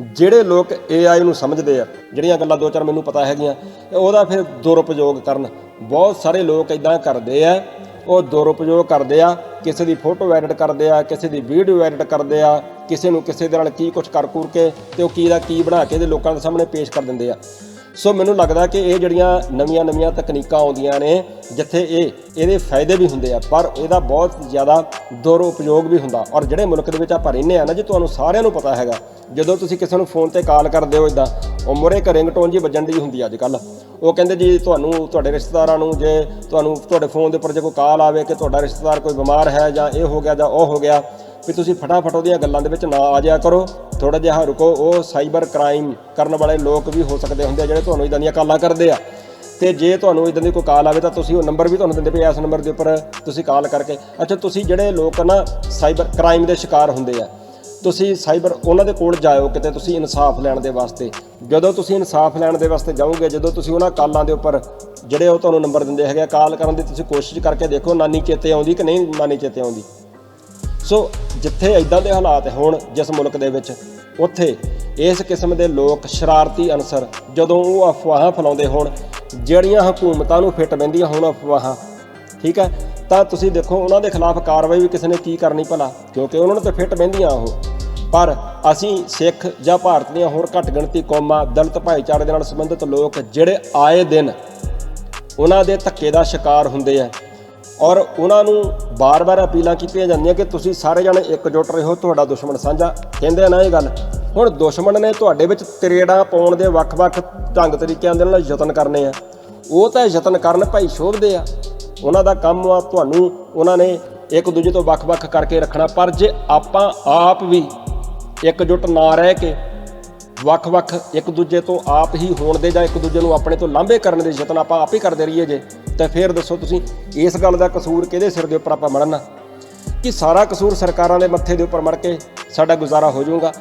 ਜਿਹੜੇ ਲੋਕ AI ਨੂੰ ਸਮਝਦੇ ਆ, ਜਿਹੜੀਆਂ ਗੱਲਾਂ ਦੋ ਚਾਰ ਮੈਨੂੰ ਪਤਾ ਹੈਗੀਆਂ ਉਹਦਾ ਫਿਰ ਦੁਰਉਪਯੋਗ ਕਰਨ। ਬਹੁਤ ਸਾਰੇ ਲੋਕ ਇਦਾਂ ਕਰਦੇ ਆ, ਉਹ ਦੁਰਉਪਯੋਗ ਕਰਦੇ ਆ, ਕਿਸੇ ਦੀ ਫੋਟੋ ਐਡਿਟ ਕਰਦੇ ਆ, ਕਿਸੇ ਦੀ ਵੀਡੀਓ ਐਡਿਟ ਕਰਦੇ ਆ, ਕਿਸੇ ਨੂੰ ਕਿਸੇ ਦੇ ਨਾਲ ਕੀ ਕੁਝ ਕਰ ਕੁਰ ਕੇ ਤੇ ਉਹ ਕੀ ਦਾ ਕੀ ਬਣਾ ਕੇ ਤੇ ਲੋਕਾਂ ਦੇ ਸਾਹਮਣੇ ਪੇਸ਼ ਕਰ ਦਿੰਦੇ ਆ। ਸੋ ਮੈਨੂੰ ਲੱਗਦਾ ਕਿ ਇਹ ਜਿਹੜੀਆਂ ਨਵੀਆਂ-ਨਵੀਆਂ ਤਕਨੀਕਾਂ ਆਉਂਦੀਆਂ ਨੇ, ਜਿੱਥੇ ਇਹ, ਇਹਦੇ ਫਾਇਦੇ ਵੀ ਹੁੰਦੇ ਆ, ਪਰ ਇਹਦਾ ਬਹੁਤ ਜ਼ਿਆਦਾ ਦੁਰਉਪਯੋਗ ਵੀ ਹੁੰਦਾ। ਔਰ ਜਿਹੜੇ ਮੁਲਕ ਦੇ ਵਿੱਚ ਆਪਾਂ ਰਹਿੰਦੇ ਆ ਨਾ, ਜੀ ਤੁਹਾਨੂੰ ਸਾਰਿਆਂ ਨੂੰ ਪਤਾ ਹੈਗਾ, ਜਦੋਂ ਤੁਸੀਂ ਕਿਸੇ ਨੂੰ ਫੋਨ ਤੇ ਕਾਲ ਕਰਦੇ ਹੋ ਇਦਾਂ ਉਹ ਮੁਰੇ ਇੱਕ ਰਿੰਗਟੋਨ ਜੀ ਵੱਜਣ ਦੀ ਹੁੰਦੀ ਅੱਜ ਕੱਲ ਉਹ ਕਹਿੰਦੇ ਜੀ, ਤੁਹਾਨੂੰ, ਤੁਹਾਡੇ ਰਿਸ਼ਤੇਦਾਰਾਂ ਨੂੰ ਜੇ ਤੁਹਾਨੂੰ, ਤੁਹਾਡੇ ਫੋਨ ਦੇ ਉੱਪਰ ਜੇ ਕੋਈ ਕਾਲ ਆਵੇ ਕਿ ਤੁਹਾਡਾ ਰਿਸ਼ਤੇਦਾਰ ਕੋਈ ਬਿਮਾਰ ਹੈ ਜਾਂ ਇਹ ਹੋ ਗਿਆ ਜਾਂ ਉਹ ਹੋ ਗਿਆ ਵੀ ਤੁਸੀਂ ਫਟਾਫਟ ਉਹਦੀਆਂ ਗੱਲਾਂ ਦੇ ਵਿੱਚ ਨਾ ਆ ਜਾਇਆ ਕਰੋ। ਥੋੜਾ ਜਿਹਾ ਰੁਕੋ ਉਹ ਸਾਈਬਰ ਕ੍ਰਾਈਮ ਕਰਨ ਵਾਲੇ ਲੋਕ ਵੀ ਹੋ ਸਕਦੇ ਹੁੰਦੇ ਆ ਜਿਹੜੇ ਤੁਹਾਨੂੰ ਇਦਾਂ ਦੀਆਂ ਕਾਲਾਂ ਕਰਦੇ ਆ। ਤੇ ਜੇ ਤੁਹਾਨੂੰ ਇਦਾਂ ਦੀ ਕੋਈ ਕਾਲ ਆਵੇ ਤਾਂ ਤੁਸੀਂ ਉਹ ਨੰਬਰ ਵੀ ਤੁਹਾਨੂੰ ਦਿੰਦੇ ਪਏ ਇਸ ਨੰਬਰ ਦੇ ਉੱਪਰ ਤੁਸੀਂ ਕਾਲ ਕਰਕੇ। ਅੱਛਾ ਤੁਸੀਂ ਜਿਹੜੇ ਲੋਕ ਨਾ ਸਾਈਬਰ ਕ੍ਰਾਈਮ ਦੇ ਸ਼ਿਕਾਰ ਹੁੰਦੇ ਆ ਤੁਸੀਂ ਸਾਈਬਰ ਉਹਨਾਂ ਦੇ ਕੋਲ ਜਾਇਓ ਕਿਤੇ ਤੁਸੀਂ ਇਨਸਾਫ ਲੈਣ ਦੇ ਵਾਸਤੇ। ਜਦੋਂ ਤੁਸੀਂ ਇਨਸਾਫ ਲੈਣ ਦੇ ਵਾਸਤੇ ਜਾਓਗੇ ਜਦੋਂ ਤੁਸੀਂ ਉਹਨਾਂ ਕਾਲਾਂ ਦੇ ਉੱਪਰ ਜਿਹੜੇ ਉਹ ਤੁਹਾਨੂੰ ਨੰਬਰ ਦਿੰਦੇ ਹੈਗੇ ਆ, ਕਾਲ ਕਰਨ ਦੀ ਤੁਸੀਂ ਕੋਸ਼ਿਸ਼ ਕਰਕੇ ਦੇਖੋ ਨਾਨੀ ਚੇਤੇ ਆਉਂਦੀ ਕਿ ਨਹੀਂ ਨਾਨੀ ਚੇਤੇ ਆਉਂਦੀ। ਸੋ ਜਿੱਥੇ ਇਦਾਂ ਦੇ ਹਾਲਾਤ ਹੋਣ ਜਿਸ ਮੁਲਕ ਦੇ ਵਿੱਚ, ਉੱਥੇ ਇਸ ਕਿਸਮ ਦੇ ਲੋਕ ਸ਼ਰਾਰਤੀ ਅਨਸਰ ਜਦੋਂ ਉਹ ਅਫਵਾਹਾਂ ਫੈਲਾਉਂਦੇ ਹੋਣ, ਜਿਹੜੀਆਂ ਹਕੂਮਤਾਂ ਨੂੰ ਫਿੱਟ ਬੈਂਦੀਆਂ ਹੋਣ ਅਫਵਾਹਾਂ, ਠੀਕ ਹੈ? ਤਾਂ ਤੁਸੀਂ ਦੇਖੋ ਉਹਨਾਂ ਦੇ ਖਿਲਾਫ ਕਾਰਵਾਈ ਵੀ ਕਿਸੇ ਨੇ ਕੀ ਕਰਨੀ ਭਲਾ, ਕਿਉਂਕਿ ਉਹਨਾਂ ਨੂੰ ਤਾਂ ਫਿੱਟ ਬੈਂਦੀਆਂ ਉਹ। ਪਰ ਅਸੀਂ ਸਿੱਖ ਜਾਂ ਭਾਰਤ ਦੀਆਂ ਹੋਰ ਘੱਟ ਗਿਣਤੀ ਕੌਮਾਂ, ਦਲਿਤ ਭਾਈਚਾਰੇ ਦੇ ਨਾਲ ਸੰਬੰਧਿਤ ਲੋਕ ਜਿਹੜੇ ਆਏ ਦਿਨ, ਉਹਨਾਂ ਦੇ ਧੱਕੇ ਦਾ ਸ਼ਿਕਾਰ ਹੁੰਦੇ ਆ। ਔਰ ਉਹਨਾਂ ਨੂੰ ਬਾਰ-ਬਾਰ ਅਪੀਲਾਂ ਕੀਤੀਆਂ ਜਾਂਦੀਆਂ ਕਿ ਤੁਸੀਂ ਸਾਰੇ ਜਣੇ ਇਕਜੁੱਟ ਰਹੋ, ਤੁਹਾਡਾ ਦੁਸ਼ਮਣ ਸਾਂਝਾ। ਕਹਿੰਦੇ ਆ ਨਾ ਇਹ ਗੱਲ, ਹੁਣ ਦੁਸ਼ਮਣ ਨੇ ਤੁਹਾਡੇ ਵਿੱਚ ਤਰੇੜਾਂ ਪਾਉਣ ਦੇ ਵੱਖ-ਵੱਖ ਢੰਗ ਤਰੀਕਿਆਂ ਦੇ ਨਾਲ ਯਤਨ ਕਰਨੇ ਆ। ਉਹ ਤਾਂ ਯਤਨ ਕਰਨ ਭਾਈ ਸ਼ੋਭਦੇ ਆ। ਉਹਨਾਂ ਦਾ ਕੰਮ ਆ ਤੁਹਾਨੂੰ, ਉਹਨਾਂ ਨੇ ਇੱਕ ਦੂਜੇ ਤੋਂ ਵੱਖ-ਵੱਖ ਕਰਕੇ ਰੱਖਣਾ। ਪਰ ਜੇ ਆਪਾਂ ਆਪ ਵੀ ਇਕਜੁੱਟ ਨਾ ਰਹਿ ਕੇ ਵੱਖ-ਵੱਖ ਇੱਕ ਦੂਜੇ ਤੋਂ ਆਪ ਹੀ ਹੋਣ ਦੇ ਜਾਂ ਇੱਕ ਦੂਜੇ ਨੂੰ ਆਪਣੇ ਤੋਂ ਲਾਂਭੇ ਕਰਨ ਦੇ ਯਤਨ ਆਪਾਂ ਆਪ ਹੀ ਕਰਦੇ ਰਹੀਏ ਜੇ ਤਾਂ ਫਿਰ ਦੱਸੋ ਤੁਸੀਂ, ਇਸ ਗੱਲ ਦਾ ਕਸੂਰ ਕਿਹਦੇ ਸਿਰ ਦੇ ਉੱਪਰ ਆਪਾਂ ਮੜਨਾ? ਕਿ ਸਾਰਾ ਕਸੂਰ ਸਰਕਾਰਾਂ ਦੇ ਮੱਥੇ ਦੇ ਉੱਪਰ ਮੜ ਕੇ ਸਾਡਾ ਗੁਜ਼ਾਰਾ ਹੋ ਜਾਊਗਾ।